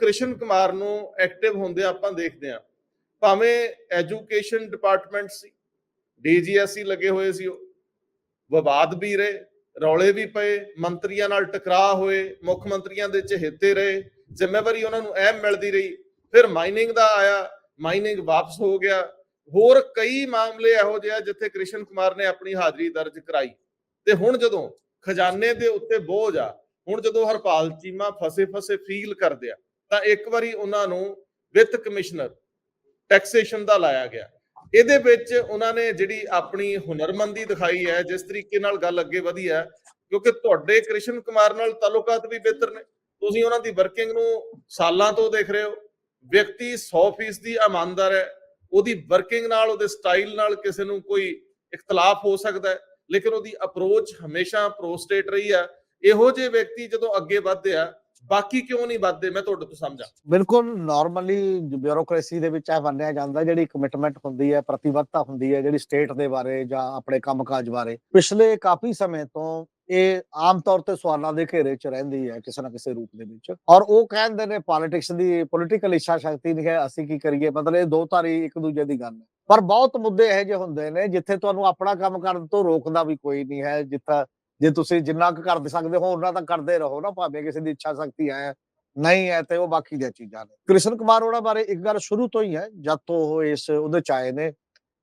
ਕ੍ਰਿਸ਼ਨ ਕੁਮਾਰ ਨੂੰ ਐਕਟਿਵ ਹੁੰਦੇ ਆਪਾਂ ਦੇਖਦੇ ਹਾਂ। ਭਾਵੇਂ ਐਜੂਕੇਸ਼ਨ ਡਿਪਾਰਟਮੈਂਟ ਸੀ ਡੀਜੀਐਸਸੀ ਲੱਗੇ ਹੋਏ ਸੀ ਉਹ। ਵਿਵਾਦ ਵੀ ਰਹੇ, ਰੌਲੇ ਵੀ ਪਏ, ਮੰਤਰੀਆਂ ਨਾਲ ਟਕਰਾਅ ਹੋਏ, ਮੁੱਖ ਮੰਤਰੀਆਂ ਦੇ ਚਹੇਤੇ ਰਹੇ, ਜ਼ਿੰਮੇਵਾਰੀ ਉਹਨਾਂ ਨੂੰ ਅਹਿਮ ਮਿਲਦੀ ਰਹੀ। ਫਿਰ ਮਾਈਨਿੰਗ ਦਾ ਆਇਆ ਮਾਈਨਿੰਗ ਵਾਪਸ ਹੋ ਗਿਆ। ਹੋਰ ਕਈ ਮਾਮਲੇ ਇਹੋ ਜਿਹੇ ਆ ਜਿੱਥੇ ਕ੍ਰਿਸ਼ਨ ਕੁਮਾਰ ਨੇ ਆਪਣੀ ਹਾਜ਼ਰੀ ਦਰਜ ਕਰਾਈ। ਤੇ ਹੁਣ ਜਦੋਂ ਖਜ਼ਾਨੇ ਦੇ ਉੱਤੇ ਬੋਝ ਆ, ਹੁਣ ਜਦੋਂ ਹਰਪਾਲ ਚੀਮਾ ਫਸੇ ਫਸੇ ਫੀਲ ਕਰਦੇ ਆ ਤਾਂ ਇੱਕ ਵਾਰੀ ਉਹਨਾਂ ਨੂੰ ਵਿੱਤ ਕਮਿਸ਼ਨਰ ਟੈਕਸੇਸ਼ਨ ਦਾ ਲਾਇਆ ਗਿਆ। ਇਹਦੇ ਵਿੱਚ ਉਹਨਾਂ ਨੇ ਜਿਹੜੀ ਆਪਣੀ ਹੁਨਰਮੰਦੀ ਦਿਖਾਈ ਹੈ, ਜਿਸ ਤਰੀਕੇ ਨਾਲ ਗੱਲ ਅੱਗੇ ਵਧੀ ਹੈ, ਕਿਉਂਕਿ ਤੁਹਾਡੇ ਕ੍ਰਿਸ਼ਨ ਕੁਮਾਰ ਨਾਲ ਤਾਲੁਕਾਤ ਵੀ ਬਿਹਤਰ ਨੇ। ਤੁਸੀਂ ਉਹਨਾਂ ਦੀ ਵਰਕਿੰਗ ਨੂੰ ਸਾਲਾਂ ਤੋਂ ਦੇਖ ਰਹੇ ਹੋ। ਵਿਅਕਤੀ 100% ਦੀ ਇਮਾਨਦਾਰ ਹੈ। ਉਹਦੀ ਵਰਕਿੰਗ ਨਾਲ, ਉਹਦੇ ਸਟਾਈਲ ਨਾਲ ਕਿਸੇ ਨੂੰ ਕੋਈ ਇਖਤਲਾਫ ਹੋ ਸਕਦਾ ਹੈ। ਲੇਕਿਨ ਉਹਦੀ ਅਪਰੋਚ ਹਮੇਸ਼ਾ ਪ੍ਰੋਸਟੇਟ ਰਹੀ ਆ ਇਹੋ ਜਿਹੇ ਵਿਅਕਤੀ ਜਦੋਂ ਅੱਗੇ ਵਧਦੇ ਆ ਬਾਕੀ ਕਿਉਂ ਨਹੀਂ ਵੱਧਦੇ? ਮੈਂ ਤੁਹਾਡੇ ਤੋਂ ਸਮਝਾਂ। ਬਿਲਕੁਲ ਨਾਰਮਲੀ ਬਿਊਰੋਕ੍ਰੇਸੀ ਦੇ ਵਿੱਚ ਇਹ ਮੰਨਿਆ ਜਾਂਦਾ ਜਿਹੜੀ ਕਮਿਟਮੈਂਟ ਹੁੰਦੀ ਹੈ, ਪ੍ਰਤੀਬੱਧਤਾ ਹੁੰਦੀ ਹੈ ਜਿਹੜੀ ਸਟੇਟ ਦੇ ਬਾਰੇ ਜਾਂ ਆਪਣੇ ਕੰਮਕਾਜ ਬਾਰੇ। ਪਿਛਲੇ ਕਾਫੀ ਸਮੇਂ ਤੋਂ ਇਹ ਆਮ ਤੌਰ ਤੇ ਸਵਾਲਾਂ ਦੇ ਘੇਰੇ 'ਚ ਰਹਿੰਦੀ ਹੈ ਕਿਸੇ ਨਾ ਕਿਸੇ ਰੂਪ ਦੇ ਵਿੱਚ। ਔਰ ਉਹ ਕਹਿੰਦੇ ਨੇ ਪੋਲਿਟਿਕਸ ਦੀ ਪੋਲਿਟੀਕਲ ਇੱਛਾ ਸ਼ਕਤੀ ਨਹੀਂ ਹੈ, ਅਸੀਂ ਕੀ ਕਰੀਏ? ਮਤਲਬ ਇਹ ਦੋ ਧਾਰੀ ਇੱਕ ਦੂਜੇ ਦੀ ਗੱਲ ਹੈ। ਪਰ ਬਹੁਤ ਮੁੱਦੇ ਇਹੋ ਜਿਹੇ ਹੁੰਦੇ ਨੇ ਜਿੱਥੇ ਤੁਹਾਨੂੰ ਆਪਣਾ ਕੰਮ ਕਰਨ ਤੋਂ ਰੋਕਦਾ ਵੀ ਕੋਈ ਨਹੀਂ ਹੈ, ਜਿੱਥੇ ਜੇ ਤੁਸੀਂ ਜਿੰਨਾ ਕੁ ਕਰ ਸਕਦੇ ਹੋ ਉਹਨਾਂ ਤਾਂ ਕਰਦੇ ਰਹੋ ਨਾ ਭਾਵੇਂ ਕਿਸੇ ਦੀ ਇੱਛਾ ਸ਼ਕਤੀ ਹੈ ਨਹੀਂ ਹੈ ਤੇ ਉਹ ਬਾਕੀ ਦੀਆਂ ਚੀਜ਼ਾਂ ਨੇ। ਕ੍ਰਿਸ਼ਨ ਕੁਮਾਰ ਉਹਨਾਂ ਬਾਰੇ ਇੱਕ ਗੱਲ ਸ਼ੁਰੂ ਤੋਂ ਹੀ ਹੈ ਜਦ ਤੋਂ ਉਹ ਇਸ ਉਹਦੇ ਚ ਆਏ ਨੇ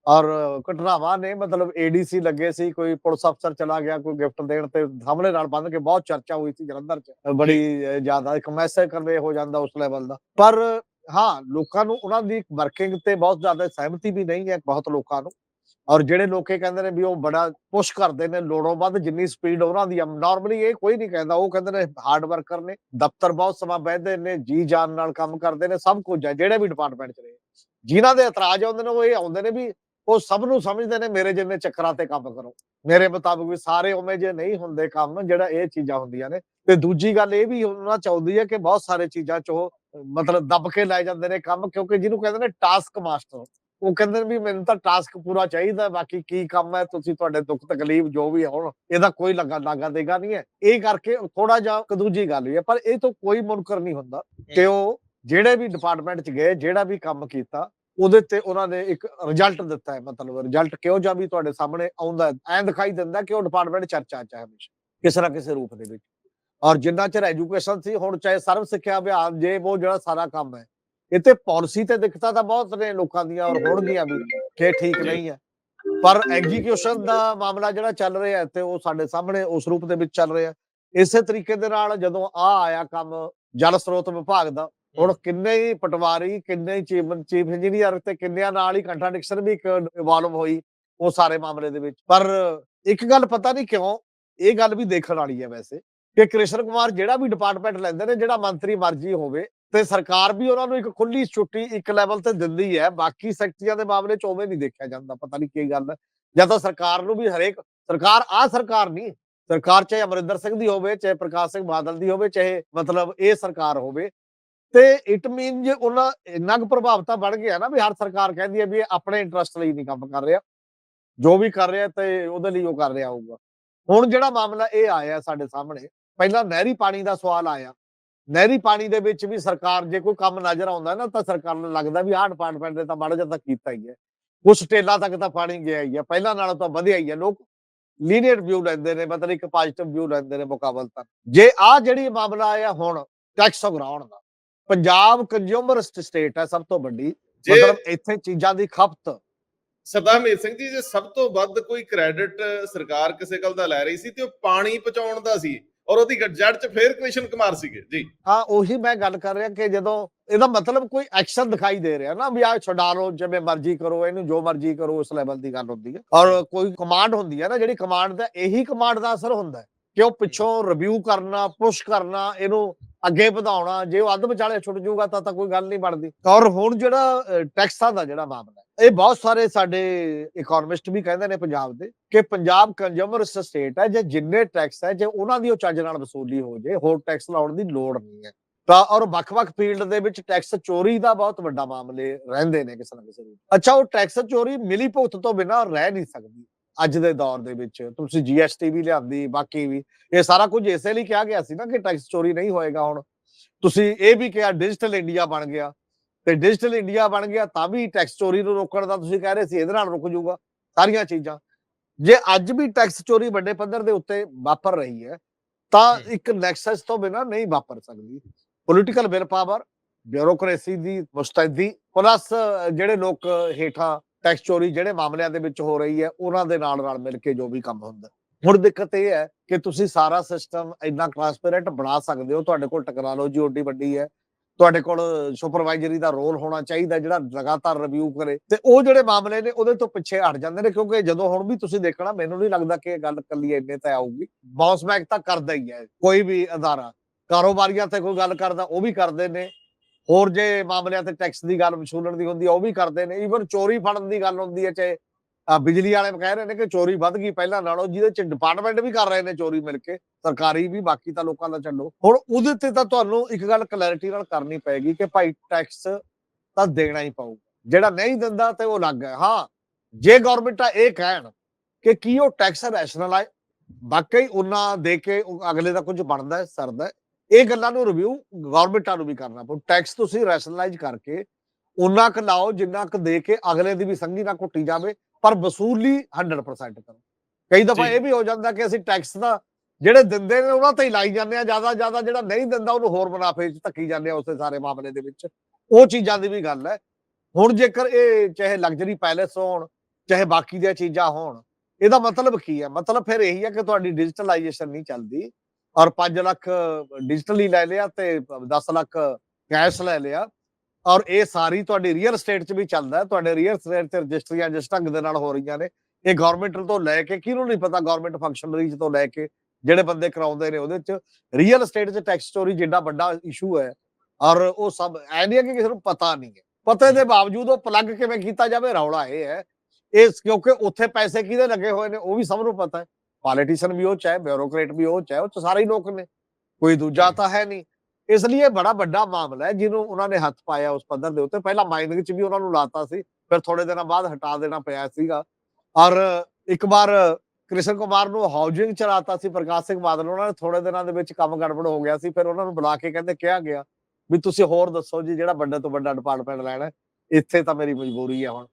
ਔਰ ਘਟਨਾਵਾਂ ਨੇ ਮਤਲਬ ਏਡੀਸੀ ਲੱਗੇ ਸੀ ਕੋਈ ਪੁਲਿਸ ਅਫਸਰ ਚਲਾ ਗਿਆ ਕੋਈ ਗਿਫਟ ਦੇਣ ਤੇ ਸਾਹਮਣੇ ਨਾਲ ਬੰਨ ਕੇ ਬਹੁਤ ਚਰਚਾ ਹੋਈ ਸੀ ਜਲੰਧਰ ਚ। ਬੜੀ ਜ਼ਿਆਦਾ ਇੱਕ ਮੈਸੇਜ ਕਨਵੇ ਹੋ ਜਾਂਦਾ ਉਸ ਲੈਵਲ ਦਾ। ਪਰ ਹਾਂ ਲੋਕਾਂ ਨੂੰ ਉਹਨਾਂ ਦੀ ਵਰਕਿੰਗ ਤੇ ਬਹੁਤ ਜ਼ਿਆਦਾ ਸਹਿਮਤੀ ਵੀ ਨਹੀਂ ਹੈ ਬਹੁਤ ਲੋਕਾਂ ਨੂੰ। ਔਰ ਜਿਹੜੇ ਲੋਕ ਇਹ ਕਹਿੰਦੇ ਨੇ ਵੀ ਉਹ ਬੜਾ ਪੁਸ਼ ਕਰਦੇ ਨੇ ਲੋੜੋਂ ਵੱਧ, ਜਿੰਨੀ ਸਪੀਡ ਉਹਨਾਂ ਦੀ ਨਾਰਮਲੀ ਇਹ ਕੋਈ ਨਹੀਂ ਕਹਿੰਦਾ, ਉਹ ਕਹਿੰਦੇ ਨੇ ਹਾਰਡ ਵਰਕਰ ਨੇ, ਦਫ਼ਤਰ ਬਹੁਤ ਸਮਾਂ ਬਹਿੰਦੇ ਨੇ, ਜੀ ਜਾਨ ਨਾਲ ਕੰਮ ਕਰਦੇ ਨੇ, ਸਭ ਕੁਝ ਹੈ ਜਿਹੜੇ ਵੀ ਡਿਪਾਰਟਮੈਂਟ ਚ ਰਹੇ ਜਿਨ੍ਹਾਂ ਦੇ ਇਤਰਾਜ਼ ਆਉਂਦੇ ਨੇ, ਉਹ ਇਹ ਆਉਂਦੇ ਨੇ ਵੀ ਉਹ ਸਭ ਨੂੰ ਸਮਝਦੇ ਨੇ, ਮੇਰੇ ਜਿੰਨੇ ਚੱਕਰਾਂ ਤੇ ਕੰਮ ਕਰੋ। ਮੇਰੇ ਮੁਤਾਬਕ ਵੀ ਸਾਰੇ ਉਵੇਂ ਜੇ ਨਹੀਂ ਹੁੰਦੇ ਕੰਮ, ਜਿਹੜਾ ਇਹ ਚੀਜ਼ਾਂ ਹੁੰਦੀਆਂ ਨੇ। ਤੇ ਦੂਜੀ ਗੱਲ ਇਹ ਵੀ ਉਹਨਾਂ ਚਾਹੁੰਦੀ ਹੈ ਕਿ ਬਹੁਤ ਸਾਰੇ ਚੀਜ਼ਾਂ ਚ ਉਹ ਮਤਲਬ ਦੱਬ ਕੇ ਲੈ ਜਾਂਦੇ ਨੇ ਕੰਮ, ਕਿਉਂਕਿ ਜਿਹਨੂੰ ਕਹਿੰਦੇ ਨੇ ਟਾਸਕ ਮਾਸਟਰ ਉਹ ਕਹਿੰਦੇ ਨੇ ਵੀ ਮੈਨੂੰ ਤਾਂ ਟਾਸਕ ਪੂਰਾ ਚਾਹੀਦਾ ਬਾਕੀ ਕੀ ਕੰਮ ਹੈ ਤੁਸੀਂ ਤੁਹਾਡੇ ਦੁੱਖ ਤਕਲੀਫ ਜੋ ਵੀ ਹੋਣ ਇਹਦਾ ਕੋਈ ਲੱਗਾ ਲਾਗਾ ਦੇਗਾ ਨਹੀਂ ਹੈ। ਇਹ ਕਰਕੇ ਥੋੜਾ ਜਿਹਾ ਇੱਕ ਦੂਜੀ ਗੱਲ ਵੀ ਹੈ ਪਰ ਇਹ ਤੋਂ ਕੋਈ ਮੁਨਕਰ ਨਹੀਂ ਹੁੰਦਾ ਕਿ ਉਹ ਜਿਹੜੇ ਵੀ ਡਿਪਾਰਟਮੈਂਟ ਚ ਗਏ ਜਿਹੜਾ ਵੀ ਕੰਮ ਕੀਤਾ ਉਹਦੇ ਤੇ ਉਹਨਾਂ ਨੇ ਇੱਕ ਰਿਜ਼ਲਟ ਦਿੱਤਾ ਹੈ ਮਤਲਬ ਰਿਜ਼ਲਟ ਕਿਉਂ ਜਾਂ ਵੀ ਤੁਹਾਡੇ ਸਾਹਮਣੇ ਆਉਂਦਾ ਐ ਦਿਖਾਈ ਦਿੰਦਾ ਕਿ ਉਹ ਡਿਪਾਰਟਮੈਂਟ ਚਰਚਾ ਚ ਹੈ ਹਮੇਸ਼ਾ ਕਿਸੇ ਨਾ ਕਿਸੇ ਰੂਪ ਦੇ ਵਿੱਚ। ਔਰ ਜਿੰਨਾ ਚਿਰ ਐਜੂਕੇਸ਼ਨ ਸੀ ਹੁਣ ਚਾਹੇ ਸਰਵ ਸਿੱਖਿਆ ਅਭਿਆਨ ਜੇ ਉਹ ਜਿਹੜਾ ਸਾਰਾ ਕੰਮ ਹੈ ਤੇ ਪਾਲਿਸੀ ਤੇ ਦਿੱਕਤਾਂ ਤਾਂ ਬਹੁਤ ਨੇ ਲੋਕਾਂ ਦੀਆਂ ਔਰ ਹੋਣਗੀਆਂ ਵੀ ਕਿ ਠੀਕ ਨਹੀਂ ਹੈ। ਪਰ ਐਗਜ਼ੀਕਿਊਸ਼ਨ ਦਾ ਮਾਮਲਾ ਜਿਹੜਾ ਚੱਲ ਰਿਹਾ ਤੇ ਉਹ ਸਾਡੇ ਸਾਹਮਣੇ ਉਸ ਰੂਪ ਦੇ ਵਿੱਚ ਚੱਲ ਰਿਹਾ। ਇਸੇ ਤਰੀਕੇ ਦੇ ਨਾਲ ਜਦੋਂ ਆ ਆਇਆ ਕੰਮ ਜਲ ਸਰੋਤ ਵਿਭਾਗ ਦਾ ਹੁਣ ਕਿੰਨੇ ਹੀ ਪਟਵਾਰੀ ਕਿੰਨੇ ਹੀ ਚੀਫ ਚੀਫ ਇੰਜੀਨੀਅਰ ਤੇ ਕਿੰਨਿਆਂ ਨਾਲ ਹੀ ਕੰਟਰਡਿਕਸ਼ਨ ਵੀ ਇਵੋਲਵ ਹੋਈ ਉਹ ਸਾਰੇ ਮਾਮਲੇ ਦੇ ਵਿੱਚ। ਪਰ ਇੱਕ ਗੱਲ ਪਤਾ ਨਹੀਂ ਕਿਉਂ ਇਹ ਗੱਲ ਵੀ ਦੇਖਣ ਵਾਲੀ ਹੈ ਵੈਸੇ ਕਿ ਕ੍ਰਿਸ਼ਨ ਕੁਮਾਰ ਜਿਹੜਾ ਵੀ ਡਿਪਾਰਟਮੈਂਟ ਲੈਂਦੇ ਨੇ ਜਿਹੜਾ ਮੰਤਰੀ ਮਰਜ਼ੀ ਹੋਵੇ ਤੇ ਸਰਕਾਰ ਵੀ ਉਹਨਾਂ ਨੂੰ ਇੱਕ ਖੁੱਲੀ ਛੁੱਟੀ ਇੱਕ ਲੈਵਲ ਤੇ ਦਿੰਦੀ ਹੈ। ਬਾਕੀ ਸੈਕਟਰੀਆਂ ਦੇ ਮਾਮਲੇ ਚ ਉਵੇਂ ਨਹੀਂ ਦੇਖਿਆ ਜਾਂਦਾ, ਪਤਾ ਨਹੀਂ ਕੀ ਗੱਲ ਹੈ। ਜਾਂ ਤਾਂ ਸਰਕਾਰ ਨੂੰ ਵੀ ਹਰੇਕ ਸਰਕਾਰ ਆ ਸਰਕਾਰ ਨਹੀਂ, ਸਰਕਾਰ ਚਾਹੇ ਅਮਰਿੰਦਰ ਸਿੰਘ ਦੀ ਹੋਵੇ, ਚਾਹੇ ਪ੍ਰਕਾਸ਼ ਸਿੰਘ ਬਾਦਲ ਦੀ ਹੋਵੇ, ਚਾਹੇ ਮਤਲਬ ਇਹ ਸਰਕਾਰ ਹੋਵੇ। ਤੇ ਇਟ ਮੀਨ ਜੇ ਉਹਨਾਂ ਇੰਨਾ ਕੁ ਪ੍ਰਭਾਵ ਤਾਂ ਬਣ ਗਿਆ ਨਾ ਵੀ ਹਰ ਸਰਕਾਰ ਕਹਿੰਦੀ ਹੈ ਵੀ ਇਹ ਆਪਣੇ ਇੰਟਰਸਟ ਲਈ ਨਹੀਂ ਕੰਮ ਕਰ ਰਿਹਾ। ਜੋ ਵੀ ਕਰ ਰਿਹਾ ਤੇ ਉਹਦੇ ਲਈ ਉਹ ਕਰ ਰਿਹਾ ਹੋਊਗਾ। ਹੁਣ ਜਿਹੜਾ ਮਾਮਲਾ ਇਹ ਆਇਆ ਸਾਡੇ ਸਾਹਮਣੇ, ਪਹਿਲਾਂ ਨਹਿਰੀ ਪਾਣੀ ਦਾ ਸਵਾਲ ਆਇਆ। ਨਹਿਰੀ ਪਾਣੀ ਦੇ ਵਿੱਚ ਵੀ ਸਰਕਾਰ ਜੇ ਕੋਈ ਕੰਮ ਨਜ਼ਰ ਆਉਂਦਾ ਨਾ ਤਾਂ ਸਰਕਾਰ ਨੂੰ ਲੱਗਦਾ ਵੀ ਆਹ ਡਿਪਾਰਟਮੈਂਟ ਨੇ ਤਾਂ ਮਾੜਾ ਜਿਹਾ ਤਾਂ ਕੀਤਾ ਹੀ ਹੈ। ਕੁਝ ਟੇਲਾਂ ਤੱਕ ਤਾਂ ਪਾਣੀ ਗਿਆ ਹੀ ਹੈ। ਪਹਿਲਾਂ ਨਾਲੋਂ ਤਾਂ ਵਧਿਆ ਹੀ ਹੈ। ਲੋਕ ਲੀਨੀਅਰ ਵਿਊ ਲੈਂਦੇ ਨੇ ਮਤਲਬ ਇੱਕ ਪੋਜ਼ਿਟਿਵ ਵਿਊ ਲੈਂਦੇ ਨੇ ਮੁਕਾਬਲਤਨ ਜੇ ਆ ਜਿਹੜੀ ਮਾਮਲਾ ਆਇਆ ਹੁਣ ਟੈਕਸ ਉਗਰਾਉਣ ਦਾ ਪੰਜਾਬ ਕੰਜ਼ਿਊਮਰਿਸਟ ਸਟੇਟ ਹੈ ਸਭ ਤੋਂ ਵੱਡੀ। ਮਤਲਬ ਇੱਥੇ ਚੀਜ਼ਾਂ ਦੀ ਖਪਤ। ਸਰਦਾਰ ਮੇਰ ਸਿੰਘ ਜੀ ਜੇ ਸਭ ਤੋਂ ਵੱਧ ਕੋਈ ਕ੍ਰੈਡਿਟ ਸਰਕਾਰ ਕਿਸੇ ਗੱਲ ਦਾ ਲੈ ਰਹੀ ਸੀ ਤੇ ਉਹ ਪਾਣੀ ਪਹੁੰਚਾਉਣ ਦਾ ਸੀ। ਔਰ ਉਹਦੀ ਜੜ ਚ ਫੇਰ ਕ੍ਰਿਸ਼ਨ ਕੁਮਾਰ ਸੀਗੇ, ਜੀ। ਹਾਂ, ਉਹੀ ਮੈਂ ਗੱਲ ਕਰ ਰਿਹਾ ਕਿ ਜਦੋਂ ਇਹਦਾ ਮਤਲਬ ਕੋਈ ਐਕਸ਼ਨ ਦਿਖਾਈ ਦੇ ਰਿਹਾ ਨਾ, ਵੀ ਆ ਛਡਾ ਲਓ, ਜਿਵੇਂ ਮਰਜ਼ੀ ਕਰੋ, ਇਹਨੂੰ ਜੋ ਮਰਜ਼ੀ ਕਰੋ, ਉਸ ਲੈਵਲ ਦੀ ਗੱਲ ਹੁੰਦੀ ਹੈ। ਔਰ ਕੋਈ ਕਮਾਂਡ ਹੁੰਦੀ ਹੈ ਨਾ, ਜਿਹੜੀ ਕਮਾਂਡ ਦਾ ਇਹੀ ਕਮਾਂਡ ਦਾ ਅਸਰ ਹੁੰਦਾ ਹੈ ਕਿ ਉਹ ਪਿੱਛੋਂ ਰਿਵਿਊ ਕਰਨਾ ਪੁਸ਼ ਕਰਨਾ, ਇਹਨੂੰ ਅੱਗੇ ਵਧਾਉਣਾ, ਜੇ ਉਹ ਅੱਧ ਵਿਚਾਲੇ ਛੁੱਟ ਜਾਊਗਾ ਤਾਂ ਤਾਂ ਕੋਈ ਗੱਲ ਨਹੀਂ ਬਣਦੀ। ਔਰ ਹੁਣ ਜਿਹੜਾ ਟੈਕਸਾਂ ਦਾ ਜਿਹੜਾ ਮਾਮਲਾ ਇਹ ਬਹੁਤ ਸਾਰੇ ਸਾਡੇ ਇਕਨੋਮਿਸਟ ਵੀ ਕਹਿੰਦੇ ਨੇ ਪੰਜਾਬ ਦੇ ਕਿ ਪੰਜਾਬ ਕੰਜ਼ਿਊਮਰਿਸਟ ਸਟੇਟ ਹੈ, ਜੇ ਜਿੰਨੇ ਟੈਕਸ ਹੈ, ਜੇ ਉਹਨਾਂ ਦੀ ਉਹ ਚੱਜ ਨਾਲ ਵਸੂਲੀ ਹੋ ਜੇ, ਹੋਰ ਟੈਕਸ ਲਾਉਣ ਦੀ ਲੋੜ ਨਹੀਂ ਹੈ। ਤਾਂ ਔਰ ਵੱਖ-ਵੱਖ ਫੀਲਡ ਦੇ ਵਿੱਚ ਟੈਕਸ ਚੋਰੀ ਦਾ ਬਹੁਤ ਵੱਡਾ ਮਾਮਲੇ ਰਹਿੰਦੇ ਨੇ ਕਿਸੇ ਨਾ ਕਿਸੇ ਰੂਪ ਅੱਛਾ, ਉਹ ਟੈਕਸ ਚੋਰੀ ਮਿਲੀ ਭੁਗਤ ਤੋਂ ਬਿਨਾਂ ਰਹਿ ਨਹੀਂ ਸਕਦੀ ਅੱਜ ਦੇ ਦੌਰ ਦੇ ਵਿੱਚ। ਤੁਸੀਂ ਜੀਐਸਟੀ ਵੀ ਲਿਆਂਦੀ, ਬਾਕੀ ਵੀ, ਇਹ ਸਾਰਾ ਕੁਝ ਇਸੇ ਲਈ ਕਿਹਾ ਗਿਆ ਸੀ ਨਾ ਕਿ ਟੈਕਸ ਚੋਰੀ ਨਹੀਂ ਹੋਏਗਾ ਹੁਣ। ਤੁਸੀਂ ਇਹ ਵੀ ਕਿਹਾ ਡਿਜੀਟਲ ਇੰਡੀਆ ਬਣ ਗਿਆ। ਤੇ ਡਿਜੀਟਲ ਇੰਡੀਆ ਬਣ ਗਿਆ ਤਾਂ ਵੀ ਟੈਕਸ ਚੋਰੀ ਨੂੰ ਰੋਕਣ ਦਾ ਤੁਸੀਂ ਕਹਿ ਰਹੇ ਸੀ ਇਹਦੇ ਨਾਲ ਰੁਕ ਜਾਊਗਾ ਸਾਰੀਆਂ ਚੀਜ਼ਾਂ। ਜੇ ਅੱਜ ਵੀ ਟੈਕਸ ਚੋਰੀ ਵੱਡੇ ਪੱਧਰ ਦੇ ਉੱਤੇ ਵਾਪਰ ਰਹੀ ਹੈ ਤਾਂ। ਇੱਕ ਨੈਕਸਸ ਤੋਂ ਬਿਨਾ ਨਹੀਂ ਵਾਪਰ ਸਕਦੀ। ਪੋਲੀਟੀਕਲ ਵਿਲ ਪਾਵਰ ਬਿਊਰੋਕ੍ਰੇਸੀ ਦੀ ਮੁਸਤੈਦੀ ਪਲੱਸ ਜਿਹੜੇ ਲੋਕ ਹੇਠਾਂ ਟੈਕਸ ਚੋਰੀ ਜਿਹੜੇ ਮਾਮਲਿਆਂ ਦੇ ਵਿੱਚ ਹੋ ਰਹੀ ਹੈ ਉਹਨਾਂ ਦੇ ਨਾਲ ਨਾਲ ਮਿਲ ਕੇ ਜੋ ਵੀ ਕੰਮ ਹੁੰਦਾ। ਹੁਣ ਦਿੱਕਤ ਇਹ ਹੈ ਕਿ ਤੁਸੀਂ ਸਾਰਾ ਸਿਸਟਮ ਇੰਨਾ ਟ੍ਰਾਂਸਪੇਰੈਂਟ ਬਣਾ ਸਕਦੇ ਹੋ ਤੁਹਾਡੇ ਕੋਲ ਟੈਕਨੋਲੋਜੀ ਓਡੀ ਵੱਡੀ ਹੈ ਤੁਹਾਡੇ ਕੋਲ ਸੁਪਰਵਾਈਜ਼ਰੀ ਦਾ ਰੋਲ ਹੋਣਾ ਚਾਹੀਦਾ ਜਿਹੜਾ ਲਗਾਤਾਰ ਰਿਵਿਊ ਕਰੇ। ਤੇ ਉਹ ਜਿਹੜੇ ਮਾਮਲੇ ਨੇ, ਉਹਦੇ ਤੋਂ ਪਿੱਛੇ ਹਟ ਜਾਂਦੇ ਨੇ, ਕਿਉਂਕਿ ਜਦੋਂ ਹੁਣ ਵੀ ਤੁਸੀਂ ਦੇਖਣਾ, ਮੈਨੂੰ ਨਹੀਂ ਲੱਗਦਾ ਕਿ ਇਹ ਗੱਲ ਕੱਲੀ ਇੰਨੇ ਤਾਂ ਆਊਗੀ। ਬਾਉਂਸ ਬੈਕ ਤਾਂ ਕਰਦਾ ਹੀ ਹੈ, ਕੋਈ ਵੀ ਅਦਾਰਾ। ਕਾਰੋਬਾਰੀਆਂ ਤੇ ਕੋਈ ਗੱਲ ਕਰਦਾ, ਉਹ ਵੀ ਕਰਦੇ ਨੇ। ਹੋਰ ਜੇ ਮਾਮਲਿਆਂ ਤੇ ਟੈਕਸ ਦੀ ਗੱਲ ਵਸੂਲਣ ਦੀ ਹੁੰਦੀ ਆ, ਉਹ ਵੀ ਕਰਦੇ ਨੇ। ਈਵਨ ਚੋਰੀ ਫੜਨ ਦੀ ਗੱਲ ਹੁੰਦੀ ਹੈ ਚਾਹੇ ਆਹ ਬਿਜਲੀ ਵਾਲੇ ਕਹਿ ਰਹੇ ਨੇ ਕਿ ਚੋਰੀ ਵੱਧ ਗਈ, ਪਹਿਲਾਂ ਨਾਲੋਂ ਜਿਹਦੇ ਚ ਡਿਪਾਰਟਮੈਂਟ ਵੀ ਕਰ ਰਹੇ ਨੇ ਚੋਰੀ ਮਿਲ ਕੇ, ਸਰਕਾਰੀ ਵੀ, ਬਾਕੀ ਤਾਂ ਲੋਕਾਂ ਦਾ ਛੱਡੋ। ਹੁਣ ਉਹਦੇ ਤੇ ਤਾਂ ਤੁਹਾਨੂੰ ਇੱਕ ਗੱਲ ਕਲੈਰਿਟੀ ਨਾਲ ਕਰਨੀ ਪਏਗੀ ਕਿ ਭਾਈ ਟੈਕਸ ਤਾਂ ਦੇਣਾ ਹੀ ਪਊਗਾ ਜਿਹੜਾ ਨਹੀਂ ਦਿੰਦਾ ਤੇ ਉਹ ਲੱਗ ਹੈ। ਹਾਂ, ਜੇ ਗਵਰਨਮੈਂਟ ਇਹ ਕਹਿਣ ਕਿ ਕੀ ਉਹ ਟੈਕਸ ਰੈਸ਼ਨਲ ਹੈ ਵਾਕਈ ਉਹਨਾਂ ਦੇ ਕੇ ਅਗਲੇ ਦਾ ਕੁਝ ਬਣਦਾ ਹੈ, ਸਰਦਾ ਇਹ ਗੱਲਾਂ ਨੂੰ ਰਿਵਿਊ ਗਵਰਨਮੈਂਟਾਂ ਨੂੰ ਵੀ ਕਰਨਾ ਪਊ। ਟੈਕਸ ਤੁਸੀਂ ਰੈਸ਼ਨਲਾਈਜ਼ ਕਰਕੇ ਉਹਨਾਂ ਕੁ ਲਾਓ, ਜਿੰਨਾ ਕੁ ਦੇ ਕੇ ਅਗਲੇ ਦੀ ਵੀ ਸੰਗੀ ਨਾ ਘੁੱਟੀ ਜਾਵੇ ਪਰ ਵਸੂਲੀ 100% ਕਰੋ। ਕਈ ਦਫਾ। ਇਹ ਵੀ ਹੋ ਜਾਂਦਾ ਕਿ ਅਸੀਂ ਟੈਕਸ ਦਾ ਜਿਹੜੇ ਦਿੰਦੇ ਨੇ ਉਹਨਾਂ ਤੇ ਹੀ ਲਾਈ ਜਾਂਦੇ ਆ ਜ਼ਿਆਦਾ ਜ਼ਿਆਦਾ ਜਿਹੜਾ ਨਹੀਂ ਦਿੰਦਾ ਉਹਨੂੰ ਹੋਰ ਮੁਨਾਫੇ ਚ ਧੱਕੀ ਜਾਂਦੇ ਆ ਉਸੇ ਸਾਰੇ ਮਾਮਲੇ ਦੇ ਵਿੱਚ। ਉਹ ਚੀਜ਼ਾਂ ਦੀ ਵੀ ਗੱਲ ਹੈ। ਹੁਣ ਜੇਕਰ ਇਹ ਚਾਹੇ ਲਗਜ਼ਰੀ ਪੈਲੇਸ ਹੋਣ ਚਾਹੇ ਬਾਕੀ ਦੀਆਂ ਚੀਜ਼ਾਂ ਹੋਣ ਇਹਦਾ ਮਤਲਬ ਕੀ ਹੈ? ਮਤਲਬ ਫਿਰ ਇਹੀ ਹੈ ਕਿ ਤੁਹਾਡੀ ਡਿਜੀਟਲਾਈਜੇਸ਼ਨ ਨਹੀਂ ਚੱਲਦੀ ਔਰ 5 ਲੱਖ ਡਿਜੀਟਲੀ ਲੈ ਲਿਆ ਤੇ 10 ਲੱਖ ਕੈਸ਼ ਲੈ ਲਿਆ। ਔਰ ਇਹ ਸਾਰੀ ਤੁਹਾਡੀ ਰੀਅਲ ਸਟੇਟ 'ਚ ਵੀ ਚੱਲਦਾ ਹੈ ਤੁਹਾਡੇ ਰੀਅਲ ਸਟੇਟ ਤੇ ਰਜਿਸਟਰੀਆਂ ਜਿਸ ਢੰਗ ਦੇ ਨਾਲ ਹੋ ਰਹੀਆਂ ਨੇ ਇਹ ਗਵਰਨਮੈਂਟ ਤੋਂ ਲੈ ਕੇ ਕਿਹਨੂੰ ਨਹੀਂ ਪਤਾ ਗਵਰਨਮੈਂਟ ਫੰਕਸ਼ਨਰੀਜ਼ ਤੋਂ ਲੈ ਕੇ ਜਿਹੜੇ ਬੰਦੇ ਕਰਾਉਂਦੇ ਨੇ ਉਹਦੇ 'ਚ ਰੀਅਲ ਸਟੇਟ 'ਚ ਟੈਕਸ ਚੋਰੀ ਜਿੱਡਾ ਵੱਡਾ ਇਸ਼ੂ ਹੈ ਔਰ ਉਹ ਸਭ ਐ ਨਹੀਂ ਹੈ ਕਿ ਕਿਸੇ ਨੂੰ ਪਤਾ ਨਹੀਂ ਹੈ। ਪਤੇ ਦੇ ਬਾਵਜੂਦ ਉਹ ਪਲੱਗ ਕਿਵੇਂ ਕੀਤਾ ਜਾਵੇ ਰੌਲਾ ਇਹ ਹੈ। ਇਹ ਕਿਉਂਕਿ ਉੱਥੇ ਪੈਸੇ ਕਿਹਦੇ ਲੱਗੇ ਹੋਏ ਨੇ ਉਹ ਵੀ ਸਭ ਨੂੰ ਪਤਾ ਹੈ। ਪੋਲੀਟੀਸ਼ੀਅਨ ਵੀ ਉਹ ਚਾਹੇ ਬਿਊਰੋਕਰੇਟ ਵੀ ਉਹ ਚਾਹੇ ਉਹ 'ਚ ਸਾਰੇ ਹੀ ਲੋਕ ਨੇ। ਕੋਈ ਦੂਜਾ ਤਾਂ ਹੈ ਨਹੀਂ। ਇਸ ਲਈ ਇਹ ਬੜਾ ਵੱਡਾ ਮਾਮਲਾ ਹੈ ਜਿਹਨੂੰ ਉਹਨਾਂ ਨੇ ਹੱਥ ਪਾਇਆ ਉਸ ਪੱਧਰ ਦੇ ਉੱਤੇ। ਪਹਿਲਾਂ ਮਾਈਨਿੰਗ 'ਚ ਵੀ ਉਹਨਾਂ ਨੂੰ ਲਾਤਾ ਸੀ ਫਿਰ ਥੋੜੇ ਦਿਨਾਂ ਬਾਅਦ ਹਟਾ ਦੇਣਾ ਪਿਆ ਸੀਗਾ। ਔਰ ਇੱਕ ਵਾਰ ਕ੍ਰਿਸ਼ਨ ਕੁਮਾਰ ਨੂੰ ਹਾਊਸਿੰਗ ਚਲਾਤਾ ਸੀ ਪ੍ਰਕਾਸ਼ ਸਿੰਘ ਬਾਦਲ ਉਹਨਾਂ ਨੇ ਥੋੜੇ ਦਿਨਾਂ ਦੇ ਵਿੱਚ ਕੰਮ ਗੜਬੜ ਹੋ ਗਿਆ ਸੀ ਫਿਰ ਉਹਨਾਂ ਨੂੰ ਬੁਲਾ ਕੇ ਕਹਿੰਦੇ ਕਿਹਾ ਗਿਆ ਵੀ ਤੁਸੀਂ ਹੋਰ ਦੱਸੋ ਜੀ ਜਿਹੜਾ ਵੱਡੇ ਤੋਂ ਵੱਡਾ ਡਿਪਾਰਟਮੈਂਟ ਲੈਣਾ ਇੱਥੇ ਤਾਂ ਮੇਰੀ ਮਜਬੂਰੀ ਹੈ ਹੁਣ।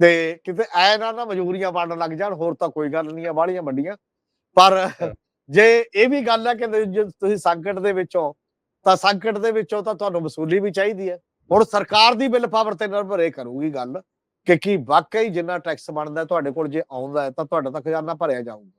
ਤੇ ਕਿਤੇ ਐ ਨਾ ਨਾ ਮਜਬੂਰੀਆਂ ਵੰਡਣ ਲੱਗ ਜਾਣ ਹੋਰ ਤਾਂ ਕੋਈ ਗੱਲ ਨਹੀਂ ਆ ਬਾਹਲੀਆਂ ਵੱਡੀਆਂ ਪਰ ਜੇ ਇਹ ਵੀ ਗੱਲ ਹੈ ਕਿ ਤੁਸੀਂ ਸੰਕਟ ਦੇ ਵਿੱਚੋਂ ਤਾਂ ਸੰਕਟ ਦੇ ਵਿੱਚੋਂ ਤਾਂ ਤੁਹਾਨੂੰ ਵਸੂਲੀ ਵੀ ਚਾਹੀਦੀ ਹੈ। ਹੁਣ ਸਰਕਾਰ ਦੀ ਬਿੱਲ ਪਾਵਰ ਤੇ ਨਿਰਭਰ ਇਹ ਕਰੂਗੀ ਗੱਲ ਕਿ ਕੀ ਵਾਕਈ ਜਿੰਨਾ ਟੈਕਸ ਬਣਦਾ ਤੁਹਾਡੇ ਕੋਲ ਜੇ ਆਉਂਦਾ ਹੈ ਤਾਂ ਤੁਹਾਡਾ ਤਾਂ ਖਜ਼ਾਨਾ ਭਰਿਆ ਜਾਊਗਾ।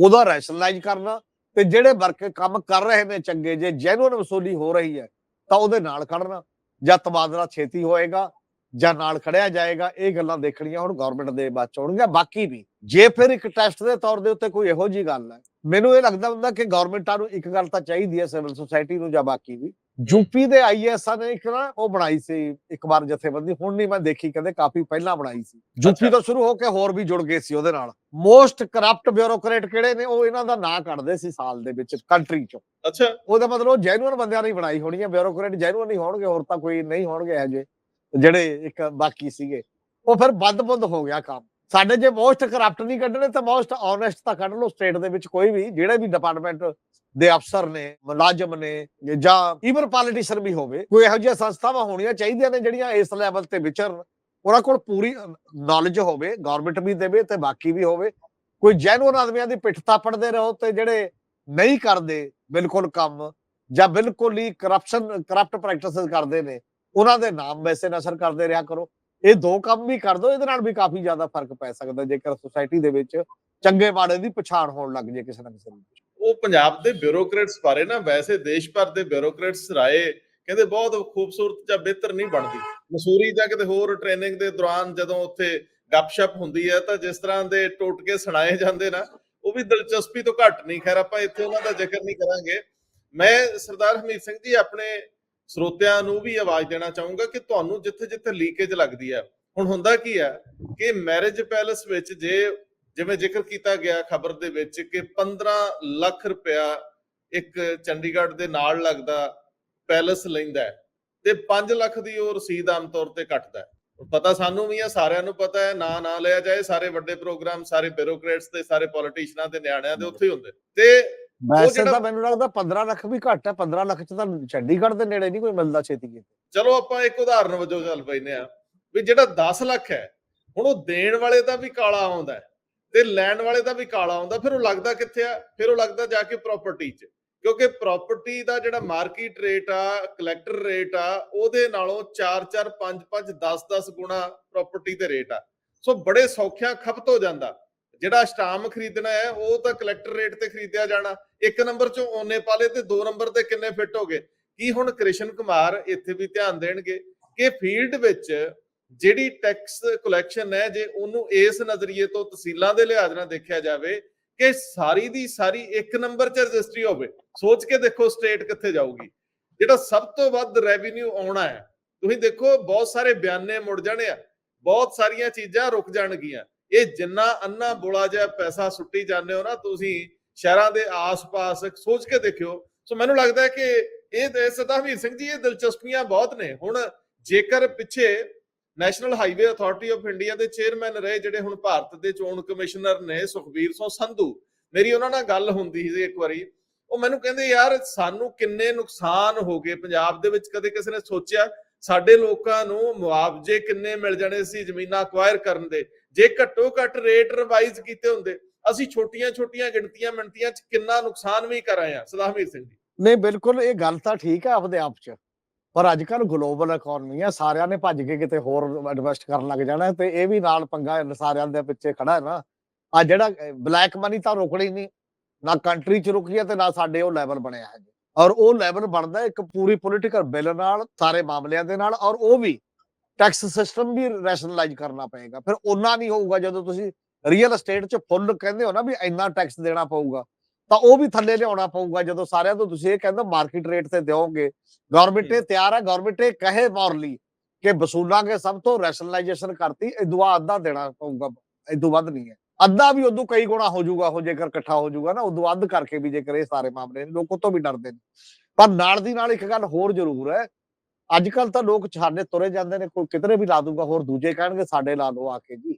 ਉਹਦਾ ਰੈਸ਼ਨਲਾਈਜ਼ ਕਰਨਾ ਤੇ ਜਿਹੜੇ ਵਰਕ ਕੰਮ ਕਰ ਰਹੇ ਨੇ ਚੰਗੇ ਜੇ ਜੈਨੂਅਨ ਵਸੂਲੀ ਹੋ ਰਹੀ ਹੈ ਤਾਂ ਉਹਦੇ ਨਾਲ ਖੜਨਾ। ਜਾਂ ਤਬਾਦਲਾ ਛੇਤੀ ਹੋਏਗਾ ਜਾਂ ਨਾਲ ਖੜਿਆ ਜਾਏਗਾ ਇਹ ਗੱਲਾਂ ਦੇਖਣੀਆਂ ਹੁਣ ਗਵਰਨਮੈਂਟ ਦੇ ਬਾਅਦ ਚ ਹੋਣਗੀਆਂ ਬਾਕੀ ਵੀ ਜੇ ਫਿਰ ਇੱਕ ਟੈਸਟ ਦੇ ਤੌਰ ਦੇ ਉੱਤੇ ਕੋਈ ਇਹੋ ਜੀ ਗੱਲ ਹੈ ਮੈਨੂੰ ਇਹ ਲੱਗਦਾ ਹੁੰਦਾ ਕਿ ਗਵਰਨਮੈਂਟਾਂ ਨੂੰ ਇੱਕ ਗੱਲ ਤਾਂ ਚਾਹੀਦੀ ਹੈ ਸਿਵਲ ਸੁਸਾਇਟੀ ਨੂੰ ਜਾਂ ਬਾਕੀ ਵੀ। ਯੂਪੀ ਦੇ ਆਈਐਸਆ ਨੇ ਇੱਕ ਨਾ ਉਹ ਬਣਾਈ ਸੀ ਇੱਕ ਵਾਰ ਜਥੇਬੰਦੀ ਹੁਣ ਨਹੀਂ ਮੈਂ ਦੇਖੀ ਕਹਿੰਦੇ ਕਾਫੀ ਪਹਿਲਾਂ ਬਣਾਈ ਸੀ। ਯੂਪੀ। ਤੋਂ ਸ਼ੁਰੂ ਹੋ ਕੇ ਹੋਰ ਵੀ ਜੁੜ ਗਏ ਸੀ ਉਹਦੇ ਨਾਲ। ਮੋਸਟ ਕਰਪਟ ਬਿਊਰੋਕਰੇਟ ਕਿਹੜੇ ਨੇ? ਉਹ ਇਹਨਾਂ ਦਾ ਨਾਂ ਕੱਢਦੇ ਸੀ ਸਾਲ ਦੇ ਵਿੱਚ ਕੰਟਰੀ ਚੋਂ। ਅੱਛਾ। ਉਹਦਾ ਮਤਲਬ ਉਹ ਜੈਨੂਅਨ ਬੰਦਿਆਂ ਨੇ ਹੀ ਬਣਾਈ ਹੋਣੀ ਹੈ ਬਿਊਰੋਕਰੇਟ ਜੈਨੂਅਨ ਨਹੀਂ ਹੋਣਗੇ ਹੋਰ ਤਾਂ ਕੋਈ ਨਹੀਂ ਹੋਣਗੇ ਇਹ ਜੇ ਜਿਹੜੇ ਇੱਕ ਬਾਕੀ ਸੀਗੇ। ਉਹ ਫਿਰ ਬੰਦ-ਬੰਦ ਹੋ ਗਿਆ ਕੰਮ। ਸਾਡੇ ਜੇ ਮੋਸਟ ਕਰਪਟ ਨਹੀਂ ਕੱਢਣੇ, ਤਾਂ ਮੋਸਟ ਓਨੈਸਟ ਤਾਂ ਕੱਢ ਲਓ ਸਟੇਟ ਦੇ ਵਿੱਚ ਕੋਈ ਵੀ, ਜਿਹੜੇ ਵੀ ਡਿਪਾਰਟਮੈਂਟ ਦੇ ਅਫਸਰ ਨੇ, ਮੁਲਾਜ਼ਮ ਨੇ, ਜਾਂ ਈਵਨ ਪੋਲੀਟੀਸ਼ੀਅਨ ਵੀ ਹੋਵੇ, ਕੋਈ ਇਹੋ ਜਿਹੀਆਂ ਸੰਸਥਾਵਾਂ ਹੋਣੀਆਂ ਚਾਹੀਦੀਆਂ ਨੇ, ਜਿਹੜੀਆਂ ਇਸ ਲੈਵਲ ਤੇ ਵਿਚਰਨ। ਉਹਨਾਂ ਕੋਲ ਪੂਰੀ ਨੌਲੇਜ ਹੋਵੇ ਗਵਰਨਮੈਂਟ ਵੀ ਦੇਵੇ ਤੇ ਬਾਕੀ ਵੀ ਹੋਵੇ। ਕੋਈ ਜੈਨੂਅਨ ਆਦਮੀਆਂ ਦੀ ਪਿੱਠ ਥਾਪੜਦੇ ਰਹੋ ਤੇ ਜਿਹੜੇ ਨਹੀਂ ਕਰਦੇ ਬਿਲਕੁਲ ਕੰਮ, ਜਾਂ ਬਿਲਕੁਲ ਹੀ ਕਰਪਸ਼ਨ ਕਰਪਟ ਪ੍ਰੈਕਟਿਸਸ ਕਰਦੇ ਨੇ, ਉਹਨਾਂ ਦੇ ਨਾਮ ਵੈਸੇ ਨਸ਼ਰ ਕਰਦੇ ਰਿਹਾ ਕਰੋ। ਇਹ ਦੋ ਕੰਮ ਵੀ ਕਰ ਦੋ, ਇਹਦੇ ਨਾਲ ਵੀ ਕਾਫੀ ਜ਼ਿਆਦਾ ਫ਼ਰਕ ਪੈ ਸਕਦਾ, ਜੇਕਰ ਸੁਸਾਇਟੀ ਦੇ ਵਿੱਚ ਚੰਗੇ ਮਾੜੇ ਦੀ ਪਛਾਣ ਹੋਣ ਲੱਗ ਜੇ ਕਿਸੇ ਨਾ ਕਿਸੇ ਨੂੰ ਉਹ ਪੰਜਾਬ ਦੇ ਬਿਊਰੋਕਰੇਟਸ ਬਾਰੇ ਨਾ, ਵੈਸੇ ਦੇਸ਼ ਭਰ ਦੇ ਬਿਊਰੋਕਰੇਟਸ ਰਾਏ ਕਹਿੰਦੇ ਬਹੁਤ ਖੂਬਸੂਰਤ ਜਾਂ ਬਿਹਤਰ ਨਹੀਂ ਬਣਦੀ। ਮਸੂਰੀ ਜਾਂ ਕਿਤੇ ਹੋਰ ਟ੍ਰੇਨਿੰਗ ਦੇ ਦੌਰਾਨ ਜਦੋਂ ਉੱਥੇ ਗੱਪਸ਼ਪ ਹੁੰਦੀ ਹੈ, ਤਾਂ ਜਿਸ ਤਰ੍ਹਾਂ ਦੇ ਟੋਟਕੇ ਸੁਣਾਏ ਜਾਂਦੇ ਨਾ, ਉਹ ਵੀ ਦਿਲਚਸਪੀ ਤੋਂ ਘੱਟ ਨਹੀਂ। ਖੈਰ, ਆਪਾਂ ਇੱਥੇ ਉਹਨਾਂ ਦਾ ਜ਼ਿਕਰ ਨਹੀਂ ਕਰਾਂਗੇ। ਮੈਂ ਸਰਦਾਰ ਹਮੀਤ ਸਿੰਘ ਜੀ, ਆਪਣੇ ਸਰੋਤਿਆਂ ਨੂੰ ਵੀ ਆਵਾਜ਼ ਦੇਣਾ ਚਾਹੂੰਗਾ ਕਿ ਤੁਹਾਨੂੰ ਜਿੱਥੇ ਜਿੱਥੇ ਲੀਕੇਜ ਲੱਗਦੀ ਹੈ। ਹੁਣ ਹੁੰਦਾ ਕੀ ਹੈ ਕਿ ਮੈਰਿਜ ਪੈਲੇਸ ਵਿੱਚ ਜੇ, ਜਿਵੇਂ ਜ਼ਿਕਰ ਕੀਤਾ ਗਿਆ ਖਬਰ ਦੇ ਵਿੱਚ ਕਿ 15 ਲੱਖ ਰੁਪਇਆ ਇੱਕ ਚੰਡੀਗੜ੍ਹ ਦੇ ਨਾਲ ਲੱਗਦਾ ਪੈਲੇਸ ਲੈਂਦਾ ਤੇ 5 ਲੱਖ ਦੀ ਉਹ ਰਸੀਦ ਆਮ ਤੌਰ ਤੇ ਕੱਟਦਾ ਹੈ। ਪਤਾ ਸਾਨੂੰ ਵੀ ਆ, ਸਾਰਿਆਂ ਨੂੰ ਪਤਾ ਹੈ, ਨਾ ਨਾ ਲਿਆ ਜਾਏ, ਸਾਰੇ ਵੱਡੇ ਪ੍ਰੋਗਰਾਮ ਸਾਰੇ ਬਿਊਰੋਕਰੇਟਸ ਤੇ, ਸਾਰੇ ਪੋਲੀਟੀਸ਼ੀਅਨਾਂ ਤੇ ਨਿਆਣਿਆਂ ਦੇ ਉੱਥੇ ਹੀ ਹੁੰਦੇ। ਤੇ ਵੈਸੇ ਤਾਂ ਮੈਨੂੰ ਲੱਗਦਾ 15 ਲੱਖ ਵੀ ਘੱਟ ਹੈ 15 ਲੱਖ ਚ ਤਾਂ ਚੰਡੀਗੜ੍ਹ ਦੇ ਨੇੜੇ ਨਹੀਂ ਕੋਈ ਮਿਲਦਾ ਛੇਤੀ ਕਿਤੇ। ਚਲੋ ਆਪਾਂ ਇੱਕ ਉਦਾਹਰਨ ਵਜੋਂ ਚੱਲ ਪੈਨੇ ਆ ਵੀ ਜਿਹੜਾ 10 ਲੱਖ ਹੈ ਹੁਣ ਉਹ ਦੇਣ ਵਾਲੇ ਦਾ ਵੀ ਕਾਲਾ ਆਉਂਦਾ ਤੇ ਲੈਣ ਵਾਲੇ ਦਾ ਵੀ ਕਾਲਾ ਆਉਂਦਾ ਫਿਰ ਉਹ ਲੱਗਦਾ ਕਿੱਥੇ ਆ? ਫਿਰ ਉਹ ਲੱਗਦਾ ਜਾ ਕੇ ਪ੍ਰਾਪਰਟੀ 'ਚ ਕਿਉਂਕਿ ਪ੍ਰਾਪਰਟੀ ਦਾ ਜਿਹੜਾ ਮਾਰਕੀਟ ਰੇਟ ਆ ਕਲੈਕਟਰ ਰੇਟ ਆ ਉਹਦੇ ਨਾਲੋਂ 4 4 5 5 10 10 ਗੁਣਾ ਪ੍ਰਾਪਰਟੀ ਦੇ ਰੇਟ ਆ। ਸੋ ਬੜੇ ਸੌਖਿਆਂ ਖਪਤ ਹੋ ਜਾਂਦਾ। ਜਿਹੜਾ ਸਟਾਮ ਖਰੀਦਣਾ ਹੈ, ਉਹ ਤਾਂ ਕਲੈਕਟਰ ਰੇਟ ਤੇ ਖਰੀਦਿਆ ਜਾਣਾ। ਇੱਕ ਨੰਬਰ ਚੋਂ ਓਨੇ ਪਾਲੇ ਤੇ ਦੋ ਨੰਬਰ ਤੇ ਕਿੰਨੇ ਫਿੱਟ ਹੋ ਗਏ। ਕੀ ਹੁਣ ਕ੍ਰਿਸ਼ਨ ਕੁਮਾਰ ਇੱਥੇ ਵੀ ਧਿਆਨ ਦੇਣਗੇ ਕਿ ਫੀਲਡ ਵਿੱਚ ਜਿਹੜੀ ਟੈਕਸ ਕਲੈਕਸ਼ਨ ਹੈ, ਜੇ ਉਹਨੂੰ ਇਸ ਨਜ਼ਰੀਏ ਤੋਂ ਤਹਿਸੀਲਾਂ ਦੇ ਲਿਹਾਜ਼ ਨਾਲ ਦੇਖਿਆ ਜਾਵੇ ਕਿ ਸਾਰੀ ਦੀ ਸਾਰੀ ਇੱਕ ਨੰਬਰ 'ਚ ਰਜਿਸਟਰੀ ਹੋਵੇ, ਸੋਚ ਕੇ ਦੇਖੋ ਸਟੇਟ ਕਿੱਥੇ ਜਾਊਗੀ। ਜਿਹੜਾ ਸਭ ਤੋਂ ਵੱਧ ਰੈਵਨਿਊ ਆਉਣਾ ਹੈ, ਤੁਸੀਂ ਦੇਖੋ ਬਹੁਤ ਸਾਰੇ ਬਿਆਨੇ ਮੁੜ ਜਾਣੇ ਆ, ਬਹੁਤ ਸਾਰੀਆਂ ਚੀਜ਼ਾਂ ਰੁਕ ਜਾਣਗੀਆਂ। ਇਹ ਜਿੰਨਾ ਅੰਨਾ ਬੋਲਾ ਜਿਹਾ ਪੈਸਾ ਸੁੱਟੀ ਜਾਂਦੇ ਹੋ ਨਾ, ਤੁਸੀਂ ਸ਼ਹਿਰਾਂ ਦੇ ਆਸ-ਪਾਸ ਸੋਚ ਕੇ ਦੇਖਿਓ। ਸੋ ਮੈਨੂੰ ਲੱਗਦਾ ਹੈ ਕਿ ਇਹ ਤੇ ਸਤਾਵੀਰ ਸਿੰਘ ਜੀ, ਇਹ ਦਿਲਚਸਪੀਆਂ ਬਹੁਤ ਨੇ। ਹੁਣ ਜੇਕਰ ਪਿੱਛੇ national highway authority of India ਦੇ ਚੇਅਰਮੈਨ ਰਹੇ, ਜਿਹੜੇ ਹੁਣ ਭਾਰਤ ਦੇ ਚੋਣ ਕਮਿਸ਼ਨਰ ਨੇ, ਸੁਖਬੀਰ ਸਿੰਘ ਸੰਧੂ, ਮੇਰੀ ਉਹਨਾਂ ਨਾਲ ਗੱਲ ਹੁੰਦੀ ਸੀ ਇੱਕ ਵਾਰੀ। ਉਹ ਮੈਨੂੰ ਕਹਿੰਦੇ, ਯਾਰ, ਸਾਨੂੰ ਕਿੰਨੇ ਨੁਕਸਾਨ ਹੋ ਗਏ। ਪੰਜਾਬ ਦੇ ਵਿੱਚ ਕਦੇ ਕਿਸੇ ਨੇ ਸੋਚਿਆ, ਸਾਡੇ ਲੋਕਾਂ ਨੂੰ ਮੁਆਵਜ਼ੇ ਕਿੰਨੇ ਮਿਲ ਜਾਣੇ ਸੀ ਜ਼ਮੀਨਾਂ ਅਕਵਾਇਰ ਕਰਨ ਦੇ। ਜੇ ਘੱਟੋ ਘੱਟ ਰੇਟ ਰਿਵਾਈਜ਼ ਕੀਤੇ ਹੁੰਦੇ, ਅਸੀਂ ਛੋਟੀਆਂ ਛੋਟੀਆਂ ਗਿਣਤੀਆਂ ਮਿੰਟੀਆਂ ਚ ਕਿੰਨਾ ਨੁਕਸਾਨ ਵੀ ਕਰ ਆਏ ਆ ਸਦਾਮੀਰ ਸਿੰਘ ਜੀ। ਨਹੀਂ, ਬਿਲਕੁਲ, ਇਹ ਗੱਲ ਤਾਂ ਠੀਕ ਹੈ ਆਪਦੇ ਆਪ ਚ। ਪਰ ਅੱਜ ਕੱਲ ਗਲੋਬਲ ਇਕਨੋਮੀ ਆ, ਸਾਰਿਆਂ ਨੇ ਭੱਜ ਕੇ ਕਿਤੇ ਹੋਰ ਇਨਵੈਸਟ ਕਰਨ ਲੱਗ ਜਾਣਾ ਤੇ ਇਹ ਵੀ ਨਾਲ ਪੰਗਾ ਸਾਰਿਆਂ ਦੇ ਪਿੱਛੇ ਖੜਾ ਹੈ ਨਾ। ਆ ਜਿਹੜਾ ਬਲੈਕ ਮਨੀ ਤਾਂ ਰੁਕਣੀ ਨਹੀਂ ਨਾ ਕੰਟਰੀ ਚ ਰੁਕੀ ਹੈ ਤੇ ਨਾ ਸਾਡੇ ਉਹ ਲੈਵਲ ਬਣਿਆ ਹੈ। ਔਰ ਉਹ ਲੈਵਲ ਬਣਦਾ ਇੱਕ ਪੂਰੀ ਪੋਲੀਟੀਕਲ ਬਿੱਲ ਨਾਲ, ਸਾਰੇ ਮਾਮਲਿਆਂ ਦੇ ਨਾਲ, ਔਰ ਉਹ ਵੀ ਟੈਕਸ ਸਿਸਟਮ ਵੀ ਰੈਸ਼ਨਲਾਈਜ਼ ਕਰਨਾ ਪਏਗਾ। ਫਿਰ ਉਹਨਾਂ ਨਹੀਂ ਹੋਊਗਾ ਜਦੋਂ ਤੁਸੀਂ ਰੀਅਲ ਅਸਟੇਟ ਚ ਫੁੱਲ ਕਹਿੰਦੇ ਹੋ ਨਾ ਵੀ ਇੰਨਾ ਟੈਕਸ ਦੇਣਾ ਪਊਗਾ ਤਾਂ ਉਹ ਵੀ ਥੱਲੇ ਲਿਆਉਣਾ ਪਊਗਾ। ਜਦੋਂ ਸਾਰਿਆਂ ਤੋਂ ਤੁਸੀਂ ਇਹ ਕਹਿੰਦੇ ਮਾਰਕੀਟ ਰੇਟ ਤੇ ਦਿਓਗੇ ਗਵਰਨਮੈਂਟ ਇਹ ਤਿਆਰ ਹੈ ਗਵਰਨਮੈਂਟ ਇਹ ਕਹੇ ਮੌਰਲੀ ਕਿ ਵਸੂਲਾਂਗੇ ਸਭ ਤੋਂ ਰੈਸ਼ਨਲਾਈਜੇਸ਼ਨ ਕਰਤੀ ਇਦੋਂ ਅੱਧਾ ਦੇਣਾ ਪਊਗਾ ਇਦੋਂ ਵੱਧ ਨਹੀਂ ਹੈ। ਅੱਧਾ ਵੀ ਉਦੋਂ ਕਈ ਗੁਣਾ ਹੋ ਜਾਊਗਾ ਉਹ ਜੇਕਰ ਇਕੱਠਾ ਹੋ ਜਾਊਗਾ ਨਾ ਉਦੋਂ ਵੱਧ ਕਰਕੇ ਵੀ ਜੇਕਰ ਇਹ ਸਾਰੇ ਮਾਮਲੇ ਨੇ ਲੋਕ ਤੋਂ ਵੀ ਡਰਦੇ ਨੇ। ਪਰ ਨਾਲ ਦੀ ਨਾਲ ਇੱਕ ਗੱਲ ਹੋਰ ਜ਼ਰੂਰ ਹੈ ਅੱਜ ਕੱਲ ਤਾਂ ਲੋਕ ਛਾਨੇ ਤੁਰੇ ਜਾਂਦੇ ਨੇ ਕੋਈ ਕਿਧਰੇ ਵੀ ਲਾ ਦੂਗਾ ਹੋਰ ਦੂਜੇ ਕਹਿਣਗੇ ਸਾਡੇ ਲਾ ਲਓ ਆ ਕੇ ਜੀ।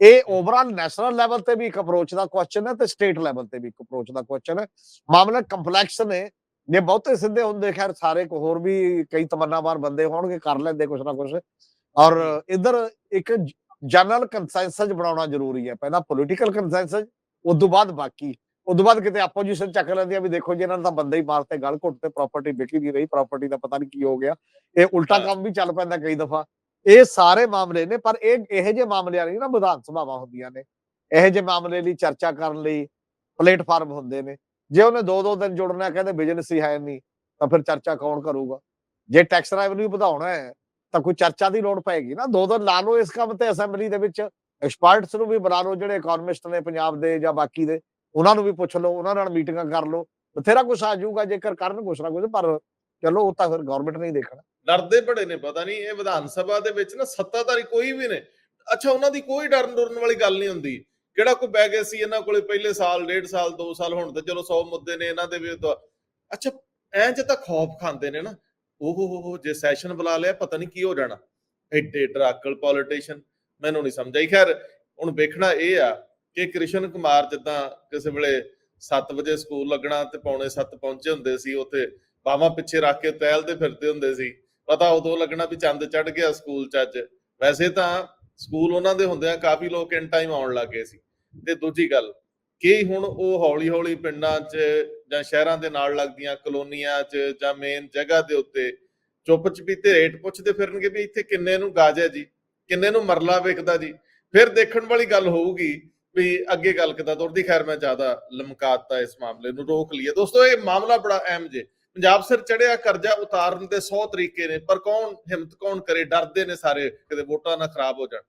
ਇਹ ਓਵਰਆਲ ਨੈਸ਼ਨਲ ਲੈਵਲ ਤੇ ਵੀ ਇੱਕ ਅਪਰੋਚ ਦਾ ਕੁਐਸਚਨ ਹੈ ਤੇ ਸਟੇਟ ਲੈਵਲ ਤੇ ਵੀ ਇੱਕ ਅਪਰੋਚ ਦਾ ਕੁਐਸਚਨ ਹੈ। ਮਾਮਲਾ ਕੰਪਲੈਕਸ ਨੇ ਜੇ ਬਹੁਤੇ ਸਿੱਧੇ ਹੁੰਦੇ ਖੈਰ ਸਾਰੇ ਕੋ ਹੋਰ ਵੀ ਕਈ ਤਮੰਨਾਵਾਰ ਬੰਦੇ ਹੋਣਗੇ ਕਰ ਲੈਂਦੇ ਕੁਛ ਨਾ ਕੁਛ। ਔਰ ਇਧਰ ਇੱਕ ਜਨਰਲ ਕੰਸੈਂਸਸ ਬਣਾਉਣਾ ਜ਼ਰੂਰੀ ਹੈ। ਪਹਿਲਾਂ ਪੋਲੀਟੀਕਲ ਕੰਸੈਂਸਸ ਉਸ ਤੋਂ ਬਾਅਦ ਬਾਕੀ। ਉਸ ਤੋਂ ਬਾਅਦ ਕਿਤੇ ਆਪੋਜੀਸ਼ਨ ਚੱਕ ਲੈਂਦੀ ਆ ਵੀ ਦੇਖੋ ਜੀ ਇਹਨਾਂ ਨੇ ਤਾਂ ਬੰਦੇ ਹੀ ਮਾਰਤੇ ਗਲ ਘੁੱਟ ਤੇ ਪ੍ਰਾਪਰਟੀ ਵਿਕੀ ਨਹੀਂ ਰਹੀ ਪ੍ਰਾਪਰਟੀ ਦਾ ਪਤਾ ਨਹੀਂ ਕੀ ਹੋ ਗਿਆ। ਇਹ ਉਲਟਾ। ਕੰਮ ਵੀ ਚੱਲ ਪੈਂਦਾ ਕਈ ਦਫਾ। ਇਹ ਸਾਰੇ ਮਾਮਲੇ ਨੇ ਪਰ ਇਹ ਇਹੋ ਜਿਹੇ ਮਾਮਲਿਆਂ ਲਈ ਨਾ ਵਿਧਾਨ ਸਭਾਵਾਂ ਹੁੰਦੀਆਂ ਨੇ। ਇਹੋ ਜਿਹੇ ਮਾਮਲੇ ਲਈ ਚਰਚਾ ਕਰਨ ਲਈ ਪਲੇਟਫਾਰਮ ਹੁੰਦੇ ਨੇ। ਜੇ ਉਹਨੇ ਦੋ ਦੋ ਦਿਨ ਜੁੜਨਾ ਕਹਿੰਦੇ ਬਿਜ਼ਨਸ ਹੀ ਹੈ ਨਹੀਂ ਤਾਂ ਫਿਰ ਚਰਚਾ ਕੌਣ ਕਰੂਗਾ? ਜੇ ਟੈਕਸ ਰੈਵਨਿਊ ਵਧਾਉਣਾ ਹੈ ਤਾਂ ਕੋਈ ਚਰਚਾ ਦੀ ਲੋੜ ਪਏਗੀ ਨਾ। ਦੋ ਦਿਨ ਲਾ ਲਓ ਇਸ ਕੰਮ ਤੇ ਅਸੈਂਬਲੀ ਦੇ ਵਿੱਚ ਐਕਸਪਰਟਸ ਨੂੰ ਵੀ ਬੁਲਾ ਲਓ ਜਿਹੜੇ ਇਕਨੋਮਿਸਟ ਨੇ ਪੰਜਾਬ ਦੇ ਜਾਂ ਬਾਕੀ ਦੇ। ਉਹਨਾਂ ਨੂੰ ਵੀ ਪੁੱਛ ਲਓ, ਉਹਨਾਂ ਨਾਲ ਮੀਟਿੰਗਾਂ ਕਰ ਲਓ, ਬਥੇਰਾ ਕੁਛ ਆ ਜਾਊਗਾ ਜੇਕਰ ਕਰਨ ਕੁਛ ਨਾ ਕੁਛ, ਪਰ ਚਲੋ ਉਹ ਤਾਂ ਫਿਰ ਗਵਰਨਮੈਂਟ ਨਹੀਂ ਦੇਖਣਾ। ਡਰਦੇ ਬੜੇ ਨੇ, ਪਤਾ ਨਹੀਂ, ਇਹ ਵਿਧਾਨ ਸਭਾ ਦੇ ਵਿੱਚ ਨਾ ਸੱਤਾਧਾਰੀ ਕੋਈ ਵੀ ਨੇ, ਅੱਛਾ, ਉਹਨਾਂ ਦੀ ਕੋਈ ਡਰਨ ਡਰਨ ਵਾਲੀ ਗੱਲ ਨਹੀਂ ਹੁੰਦੀ। ਕਿਹੜਾ ਕੋਈ ਬਹਿ ਗਿਆ ਸੀ ਇਹਨਾਂ ਕੋਲੇ ਪਹਿਲੇ ਸਾਲ, ਡੇਢ ਸਾਲ 2 ਸਾਲ, ਹੁਣ ਤਾਂ ਚਲੋ 100 ਮੁੱਦੇ ਨੇ ਇਹਨਾਂ ਦੇ ਵਿਰੁੱਧ ਅੱਛਾ, ਐਂ ਚ ਤਾਂ ਖੌਫ ਖਾਂਦੇ ਨੇ ਨਾ ਓਹ ਹੋ ਹੋ ਜੇ ਸੈਸ਼ਨ ਬੁਲਾ ਲਿਆ, ਪਤਾ ਨਹੀਂ ਕੀ ਹੋ ਜਾਣਾ। ਐਡੇ ਡਰਾਕਲ ਪੋਲੀਟੀਸ਼ੀਅਨ ਮੈਨੂੰ ਨਹੀਂ ਸਮਝ ਆਈ। ਖੈਰ, ਹੁਣ ਵੇਖਣਾ ਇਹ ਆ ਕਿ ਕ੍ਰਿਸ਼ਨ ਕੁਮਾਰ ਜਿੱਦਾਂ ਕਿਸੇ ਵੇਲੇ 7 ਵਜੇ ਸਕੂਲ ਲੱਗਣਾ ਤੇ ਪੌਣੇ 7 ਪਹੁੰਚੇ ਹੁੰਦੇ ਸੀ, ਉੱਥੇ ਬਾਹਾਂ ਪਿੱਛੇ ਰੱਖ ਕੇ ਟਹਿਲਦੇ ਫਿਰਦੇ ਹੁੰਦੇ ਸੀ। ਪਤਾ ਉਦੋਂ ਲੱਗਣਾ ਵੀ ਚੰਦ ਚੜ ਗਿਆ ਸਕੂਲ ਚ ਅੱਜ। ਵੈਸੇ ਤਾਂ ਸਕੂਲ ਉਹਨਾਂ ਦੇ ਹੁੰਦਿਆਂ ਕਾਫੀ ਲੋਕ ਇਨ ਟਾਈਮ ਆਉਣ ਲੱਗੇ ਸੀ। ਤੇ ਦੂਜੀ ਗੱਲ, ਕਿ ਹੁਣ ਉਹ ਹੌਲੀ ਹੌਲੀ ਪਿੰਡਾਂ 'ਚ ਜਾਂ ਸ਼ਹਿਰਾਂ ਦੇ ਨਾਲ ਲੱਗਦੀਆਂ ਕਲੋਨੀਆਂ 'ਚ ਜਾਂ ਮੇਨ ਜਗ੍ਹਾ ਦੇ ਉੱਤੇ ਚੁੱਪ ਚਪੀਤੇ ਰੇਟ ਪੁੱਛਦੇ ਫਿਰਨਗੇ ਵੀ ਇੱਥੇ ਕਿੰਨੇ ਨੂੰ ਗਾਜ ਹੈ ਜੀ, ਕਿੰਨੇ ਨੂੰ ਮਰਲਾ ਵਿਕਦਾ ਜੀ। ਫਿਰ ਦੇਖਣ ਵਾਲੀ ਗੱਲ ਹੋਊਗੀ ਵੀ ਅੱਗੇ ਗੱਲ ਕਿੱਦਾਂ ਤੁਰਦੀ? ਖੈਰ, ਮੈਂ ਜ਼ਿਆਦਾ ਲਮਕਾਤਾ ਇਸ ਮਾਮਲੇ ਨੂੰ, ਰੋਕ ਲਈਏ। ਦੋਸਤੋ, ਇਹ ਮਾਮਲਾ ਬੜਾ ਅਹਿਮ ਜੇ। ਪੰਜਾਬ ਸਿਰ ਚੜਿਆ ਕਰਜ਼ਾ ਉਤਾਰਨ ਦੇ 100 ਤਰੀਕੇ ਨੇ, ਪਰ ਕੌਣ ਹਿੰਮਤ, ਕੌਣ ਕਰੇ? ਡਰਦੇ ਨੇ ਸਾਰੇ ਕਿਤੇ ਵੋਟਾਂ ਨਾ ਖਰਾਬ ਹੋ ਜਾਣ।